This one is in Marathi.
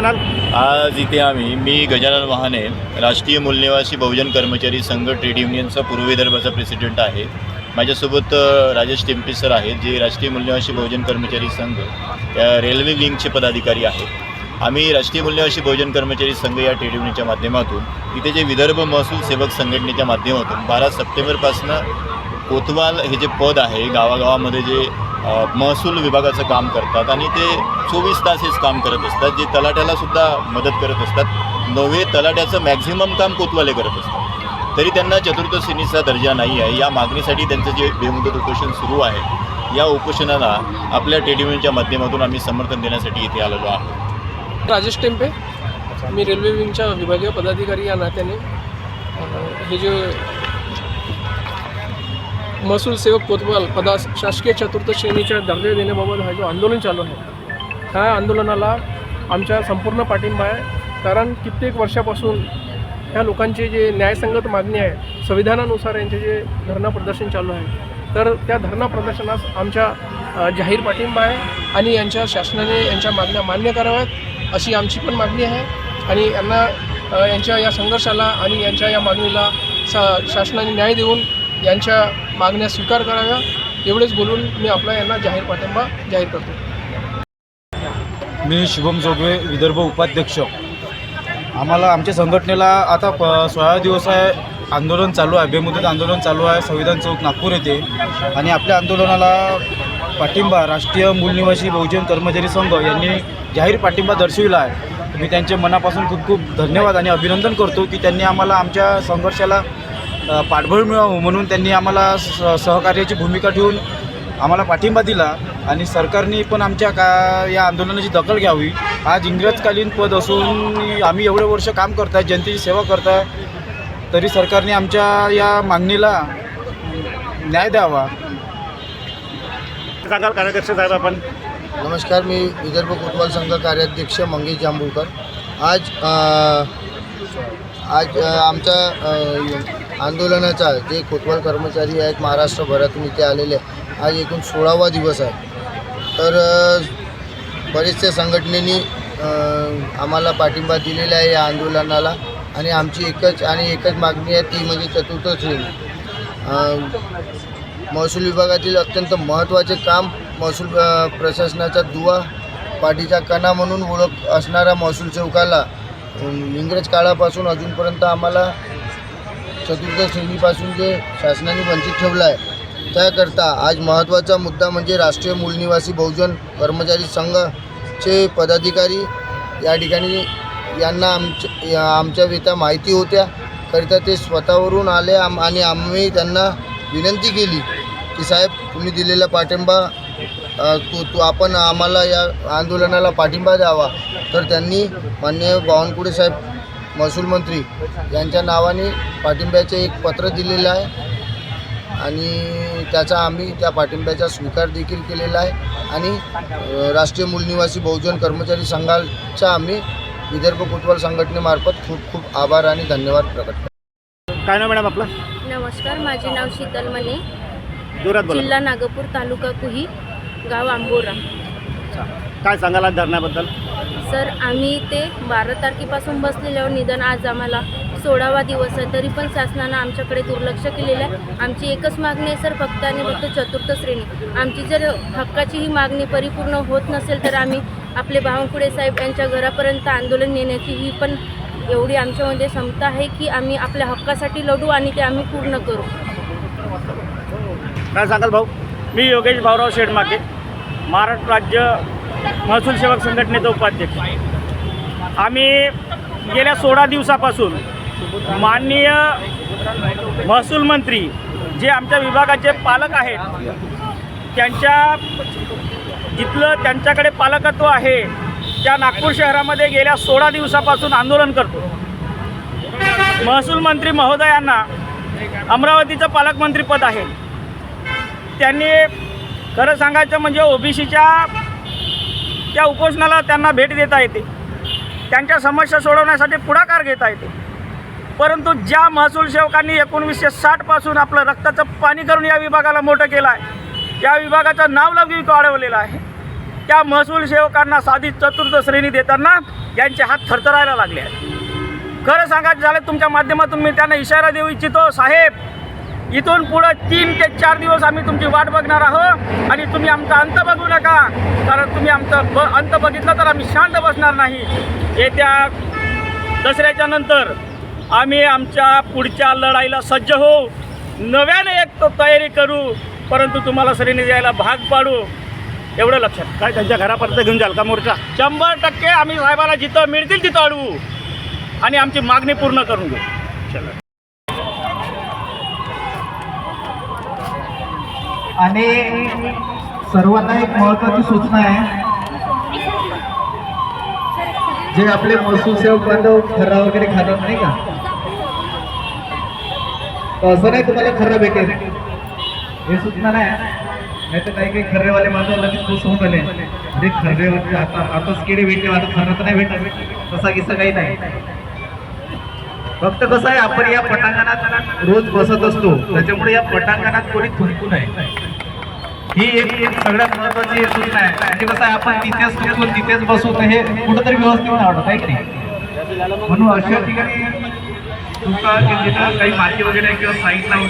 म्हणाल? आज इथे आम्ही मी गजानन वाहने राष्ट्रीय मूल्यवासी बहुजन कर्मचारी संघ ट्रेड युनियनचा पूर्व विदर्भाचा प्रेसिडेंट आहे. माझ्यासोबत राजेश टेम्पे सर आहेत जे राष्ट्रीय मूल्यनिवासी बहुजन कर्मचारी संघ त्या रेल्वे विंगचे पदाधिकारी आहेत. आम्ही राष्ट्रीय मूल्यवासी बहुजन कर्मचारी संघ या ट्रेड युनियनच्या माध्यमातून इथे जे विदर्भ महसूल सेवक संघटनेच्या माध्यमातून बारा सप्टेंबरपासनं कोतवाल हे जे पद आहे गावागावामध्ये जे महसूल विभागाचं काम करतात आणि ते चोवीस तास हेच काम करत असतात. जे तलाट्यालासुद्धा मदत करत असतात. नव्हे तलाट्याचं मॅक्झिमम काम कोतवाले करत असतात. तरी त्यांना चतुर्थ श्रेणीचा दर्जा नाही आहे. या मागणीसाठी त्यांचं जे बेमुदत उपोषण सुरू आहे या उपोषणाला आपल्या ट्रेड युनियनच्या माध्यमातून आम्ही समर्थन देण्यासाठी इथे आलेलो आहोत. राजेश टेम्पे मी रेल्वे विंगच्या विभागीय पदाधिकारी या नात्याने. हे जे महसूल सेवक कोतवाल पदास शासकीय चतुर्थ श्रेणीच्या दर्जा देण्याबाबत हा जो आंदोलन चालू आहे ह्या आंदोलनाला आमच्या संपूर्ण पाठिंबा आहे. कारण कित्येक वर्षापासून ह्या लोकांची जे न्यायसंगत मागणी आहे संविधानानुसार यांचे जे धरणा प्रदर्शन चालू आहे तर त्या धरणा प्रदर्शनास आमच्या जाहीर पाठिंबा आहे आणि यांच्या शासनाने यांच्या मागण्या मान्य कराव्यात अशी आमची पण मागणी आहे. आणि यांना यांच्या या संघर्षाला आणि यांच्या या मागणीला सा शासनाने न्याय देऊन यांच्या मागण्या स्वीकार कराव्या एवढेच बोलून मी आपला यांना जाहीर पाठिंबा जाहीर करतो. मी शुभम जोगवे विदर्भ उपाध्यक्ष. आम्हाला आमच्या संघटनेला आता प सोळा दिवस आहे आंदोलन चालू आहे बेमुदत आंदोलन चालू आहे संविधान चौक नागपूर येथे. आणि आपल्या आंदोलनाला पाठिंबा राष्ट्रीय मूलनिवासी बहुजन कर्मचारी संघ यांनी जाहीर पाठिंबा दर्शविला आहे. मी त्यांचे मनापासून खूप खूप धन्यवाद आणि अभिनंदन करतो की त्यांनी आम्हाला आमच्या संघर्षाला पाठबळ मिळावं म्हणून त्यांनी आम्हाला स सहकार्याची भूमिका ठेवून आम्हाला पाठिंबा दिला आणि सरकारने पण आमच्या का या आंदोलनाची दखल घ्यावी. आज इंग्रजकालीन पद असून आम्ही एवढे वर्ष काम करताय जनतेची सेवा करताय तरी सरकारने आमच्या या मागणीला न्याय द्यावा. सांगाल कार्यदर्शी साहेब आपण? नमस्कार मी विदर्भ कोतवाल संघ कार्याध्यक्ष मंगेश जांभूळकर. आज अ, आज अ, आंदोलनाचा जे कोतवाल कर्मचारी आहेत महाराष्ट्रभरातून इथे आलेले आहे, आज एकूण सोळावा दिवस आहे. तर बरेचशा संघटनेनी आम्हाला पाठिंबा दिलेला आहे या आंदोलनाला आणि आमची एकच आणि एकच मागणी आहे ती म्हणजे चतुर्थ श्रेणी महसूल विभागातील अत्यंत महत्त्वाचे काम महसूल प्रशासनाचा दुवा पाठीचा कणा म्हणून ओळख असणारा महसूल सेवकाला इंग्रज काळापासून अजूनपर्यंत आम्हाला चतुर्थ श्रेणीपासून जे शासनाने वंचित ठेवलं आहे त्याकरता आज महत्त्वाचा मुद्दा म्हणजे राष्ट्रीय मूलनिवासी बहुजन कर्मचारी संघाचे पदाधिकारी या ठिकाणी यांना आमच्या या- आमच्या वेता माहिती होत्या. करिता ते स्वतःवरून आले आम आणि आम्ही त्यांना विनंती केली की साहेब तुम्ही दिलेला पाठिंबा तो तू तू आपण आम्हाला या आंदोलनाला पाठिंबा द्यावा. तर त्यांनी माननीय बावनकुळे साहेब महसूल मंत्री यांच्या नावाने पाठिंब्याचे एक पत्र दिलेलं आहे. आणि त्याचा आम्ही त्या पाठिंब्याचा स्वीकार देखील केलेला आहे. आणि राष्ट्रीय मूलनिवासी बहुजन कर्मचारी संघाचा आम्ही विदर्भ कोतवाल संघटनेमार्फत खूप खूप आभार आणि धन्यवाद प्रकट करतो. काय नाव मॅडम आपलं? नमस्कार माझे नाव शीतल मने. जिल्हा नागपूर तालुका कुही गाव आंबोरा. काय सांगाल आज धरण्याबद्दल सर आम्ही ते बारा तारखेपासून बसलेल्यावर निदान आज आम्हाला सोळावा दिवस आहे तरी पण शासनानं आमच्याकडे दुर्लक्ष केलेलं आहे. आमची एकच मागणी आहे सर फक्त आणि फक्त चतुर्थ श्रेणी. आमची जर हक्काची ही मागणी परिपूर्ण होत नसेल तर आम्ही आपले बावनकुळे साहेब यांच्या घरापर्यंत आंदोलन नेण्याची ही पण एवढी आमच्यामध्ये क्षमता आहे की आम्ही आपल्या हक्कासाठी लढू आणि ते आम्ही पूर्ण करू. काय सांगाल भाऊ? मी योगेश भाऊराव शेडमाके. महाराष्ट्र राज्य महसूल सेवक संघटनेचा उपाध्यक्ष. आम्ही गेल्या सोळा दिवसापासून माननीय महसूल मंत्री जे आमच्या विभागाचे पालक आहेत त्यांच्या जिथलं त्यांच्याकडे पालकत्व आहे त्या नागपूर शहरामध्ये गेल्या सोळा दिवसापासून आंदोलन करतो. महसूल मंत्री महोदयांना अमरावतीचं पालकमंत्रीपद आहे. त्यांनी खरं सांगायचं म्हणजे ओबीसीच्या त्या उपोषणाला त्यांना भेट देता येते. त्यांच्या समस्या सोडवण्यासाठी पुढाकार घेता येते. परंतु ज्या महसूल सेवकांनी एकोणवीसशे साठपासून आपलं रक्ताचं पाणी करून या विभागाला मोठं केलं आहे या विभागाचं नावलौकिक वाढवलेलं आहे. त्या महसूल सेवकांना साधी चतुर्थ श्रेणी देताना यांचे हात थरथरायला लागले आहेत. खरं सांगायचं झालं तुमच्या माध्यमातून मी त्यांना इशारा देऊ इच्छितो साहेब इथून पुढं तीन ते चार दिवस आम्ही तुमची वाट बघणार आहोत आणि तुम्ही आमचा अंत बघू नका. कारण तुम्ही आमचा ब अंत बघितला तर आम्ही शांत बसणार नाही. येत्या दसऱ्याच्या नंतर आम्ही आमच्या पुढच्या लढाईला सज्ज होऊ. नव्याने एक तो तयारी करू. परंतु तुम्हाला श्रेणी द्यायला भाग पाडू. एवढं लक्षात. काय त्यांच्या घरापर्यंत घेऊन जाल का मोर्चा? शंभर टक्के आम्ही साहेबाला जिथं मिळतील तिथं अडवू. आणि आमची मागणी पूर्ण करून घेऊ. आणि सर्वांना एक महत्वाची सूचना आहे. जे आपले महसूल सेवक बांधव खर्रा वगैरे खातात नाही का? असं नाही तुम्हाला खर्रा भेटेल. हे सूचना नाही. नाही तर काही काही खर्रेवाले माझं लगेच खुश होऊन आले अरे खर्रे वगैरे आता आताच किडे भेटले आता खर्रा तर नाही भेटत तसा किस्सा काही नाही. फक्त कसं आहे आपण या पटांगणात रोज बसत असतो. त्याच्यामुळे या पटांगणात कोणी थुंकू नये. ही एक सगळ्यात महत्वाची सूचना आहे. म्हणजे कसं आहे आपण तिथेच बसून तिथेच बसवतो हे कुठंतरी व्यवस्थित आवडत आहे की नाही? म्हणून अशा ठिकाणी तुमचा काही माती वगैरे किंवा साईडला वगैरे